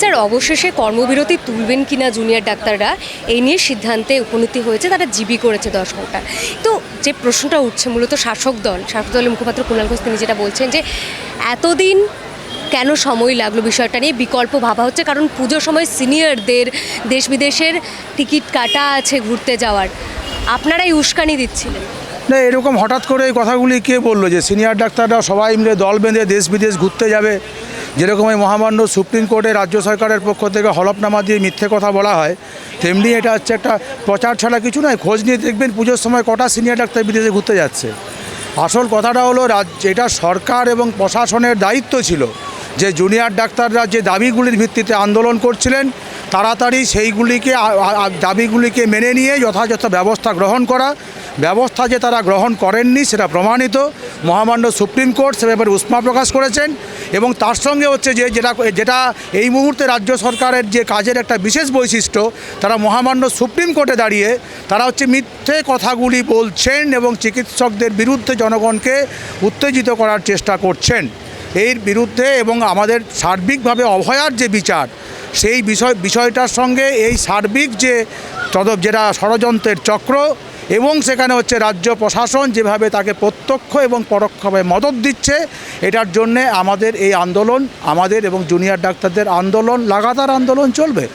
Sir অবশেষে কর্মবিরতি তুলবেন কিনা জুনিয়র ডাক্তাররা, এই নিয়ে সিদ্ধান্তে উপনীতি হয়েছে, তারা জিবি করেছে দশ ঘণ্টা। তো যে প্রশ্নটা উঠছে, মূলত শাসক দল, শাসক দলের মুখপাত্র কুণাল ঘোষ, তিনি যেটা বলছেন যে, এতদিন কেন সময় লাগল বিষয়টা নিয়ে? বিকল্প ভাবা হচ্ছে, কারণ পুজোর সময় সিনিয়রদের দেশ বিদেশের টিকিট কাটা আছে ঘুরতে যাওয়ার। আপনারাই উস্কানি দিচ্ছিলেন। না, এরকম হঠাৎ করে এই কথাগুলি কে বলল যে, সিনিয়র ডাক্তাররা সবাই মিলে দল বেঁধে দেশ বিদেশ ঘুরতে যাবে? যেরকম এই মহামান্য সুপ্রিম কোর্টে রাজ্য সরকারের পক্ষ থেকে হলফনামা দিয়ে মিথ্যে কথা বলা হয়, তেমনি এটা হচ্ছে একটা প্রচার ছাড়া কিছু নয়, খোঁজ নিয়ে দেখবেন পুজোর সময় কটা সিনিয়র ডাক্তার বিদেশে ঘুরতে যাচ্ছে। আসল কথাটা হলো রাজ্য এটা সরকার এবং প্রশাসনের দায়িত্ব ছিল, যে জুনিয়র ডাক্তাররা যে দাবিগুলির ভিত্তিতে আন্দোলন করছিলেন, তাড়াতাড়ি সেইগুলিকে দাবিগুলিকে মেনে নিয়ে যথাযথ ব্যবস্থা গ্রহণ করা, ব্যবস্থা যে তারা গ্রহণ করেননি সেটা প্রমাণিত। মহামান্য সুপ্রিম কোর্ট সে ব্যাপারে উষ্মা প্রকাশ করেছেন। এবং তার সঙ্গে হচ্ছে যে যেটা যেটা এই মুহূর্তে রাজ্য সরকারের যে কাজের একটা বিশেষ বৈশিষ্ট্য, তারা মহামান্য সুপ্রিম কোর্টে দাঁড়িয়ে তারা হচ্ছে মিথ্যে কথাগুলি বলছেন এবং চিকিৎসকদের বিরুদ্ধে জনগণকে উত্তেজিত করার চেষ্টা করছেন। এর বিরুদ্ধে এবং আমাদের সার্বিকভাবে অভয়ার যে বিচার, সেই বিষয়, বিষয়টার সঙ্গে এই সার্বিক যে তদ যেটা ষড়যন্ত্রের চক্র এবং সেখানে হচ্ছে রাজ্য প্রশাসন যেভাবে তাকে প্রত্যক্ষ এবং পরোক্ষভাবে মদত দিচ্ছে, এটার জন্যে আমাদের এই আন্দোলন, আমাদের এবং জুনিয়র ডাক্তারদের আন্দোলন, লাগাতার আন্দোলন চলবে।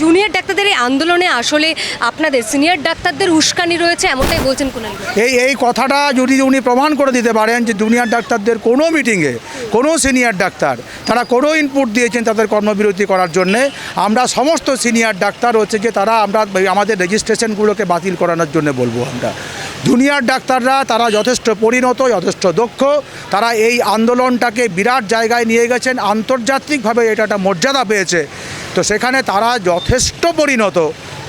জুনিয়র ডাক্তারদের এই আন্দোলনে আসলে আপনাদের সিনিয়র ডাক্তারদের উস্কানি রয়েছে, এমনটাই বলছেন ঘোষ। এই এই কথাটা যদি উনি প্রমাণ করে দিতে পারেন যে জুনিয়র ডাক্তারদের কোনো মিটিংয়ে কোনো সিনিয়র ডাক্তার, তারা কোনো ইনপুট দিয়েছেন তাদের কর্মবিরতি করার জন্যে, আমরা সমস্ত সিনিয়র ডাক্তার হচ্ছে যে তারা আমরা আমাদের রেজিস্ট্রেশনগুলোকে বাতিল করানোর জন্য বলব আমরা জুনিয়র ডাক্তাররা তারা যথেষ্ট পরিণত, যথেষ্ট দক্ষ, তারা এই আন্দোলনটাকে বিরাট জায়গায় নিয়ে গেছেন, আন্তর্জাতিকভাবে এটা একটা মর্যাদা পেয়েছে তো সেখানে তারা যথেষ্ট পরিণত।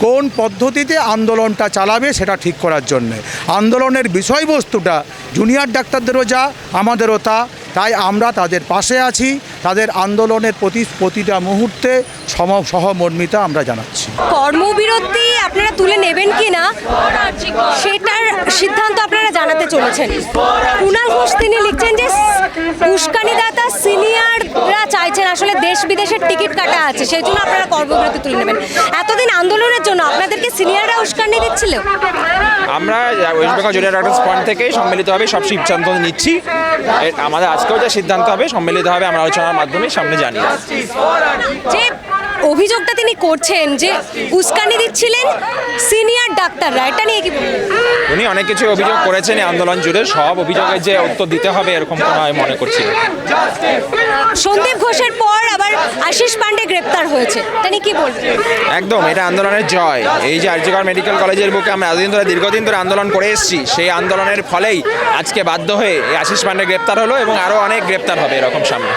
কোন পদ্ধতিতে আন্দোলনটা চালাবে সেটা ঠিক করার জন্যে। আন্দোলনের বিষয়বস্তুটা জুনিয়র ডাক্তারদেরও যা, আমাদেরও তা। তাই আমরা তাদের পাশে আছি। তাদের আন্দোলনের প্রতি, প্রতিটা মুহূর্তে সম, সহমর্মিতা আমরা জানাচ্ছি। কর্মবিরতি আপনারা তুলে নেবেন কি না সেটার সিদ্ধান্ত আপনারা জানাতে চলেছেন। কুণাল ঘোষ তিনি লিখছেন যে, উস্কানিদাতা চাইছেন আসলে দেশ বিদেশের টিকিট কাটা আছে সেই জন্য আপনারা কর্মবিরতি তুলে নেবেন। এতদিন আন্দোলনের জন্য আপনাদেরকে সিনিয়ররা উস্কানি দিচ্ছিল? আমরা West Bengal junior doctors front থেকে সম্মিলিতভাবে সব সিদ্ধান্ত নিচ্ছি। আমাদের আজকেও যা সিদ্ধান্ত হবে সম্মিলিতভাবে আমরা আলোচনার মাধ্যমে সামনে জানিয়ে। যে অভিযোগটা তিনি করছেন যে উস্কানি দিচ্ছিলেন সিনিয়র ডাক্তাররা। এটা নিয়ে কি উনি অনেক কিছু অভিযোগ করেছেন এই আন্দোলন জুড়ে। সব অভিযোগের যে উত্তর দিতে হবে এরকম কোনো আমি মনে করছি সন্দীপ ঘোষের পর আবার আশিস পান্ডে গ্রেপ্তার হয়েছে। এটা নিয়ে কি বলবেন? একদম এটা আন্দোলনের জয়। এই যে আর্যগড় মেডিকেল কলেজের বুকে আমরা এতদিন ধরে দীর্ঘদিন ধরে আন্দোলন করে এসেছি সেই আন্দোলনের ফলেই আজকে বাধ্য হয়ে এই আশিস পান্ডে গ্রেপ্তার হলো এবং আরও অনেক গ্রেপ্তার হবে এরকম সামনে।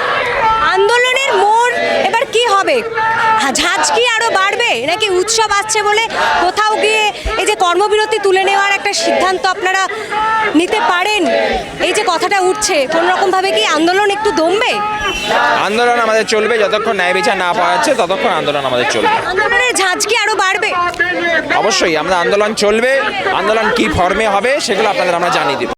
আন্দোলনের মোড় এবার কি হবে? ঝাঁজ কি আরও বাড়বে? নাকি উৎসব আসছে বলে কোথাও গিয়ে এই যে কর্মবিরতি তুলে নেওয়ার একটা সিদ্ধান্ত আপনারা নিতে পারেন? এই যে কথাটা উঠছে কোন রকম ভাবে কি আন্দোলন একটু দমবে? আন্দোলন আমাদের চলবে যতক্ষণ ন্যায় বিচার না পাওয়া যাচ্ছে ততক্ষণ আন্দোলন আমাদের চলবে। আন্দোলনের ঝাঁজ কি আরও বাড়বে? অবশ্যই আমাদের আন্দোলন চলবে আন্দোলন কি ফর্মে হবে সেগুলো আপনাদের আমরা জানিয়ে দেব।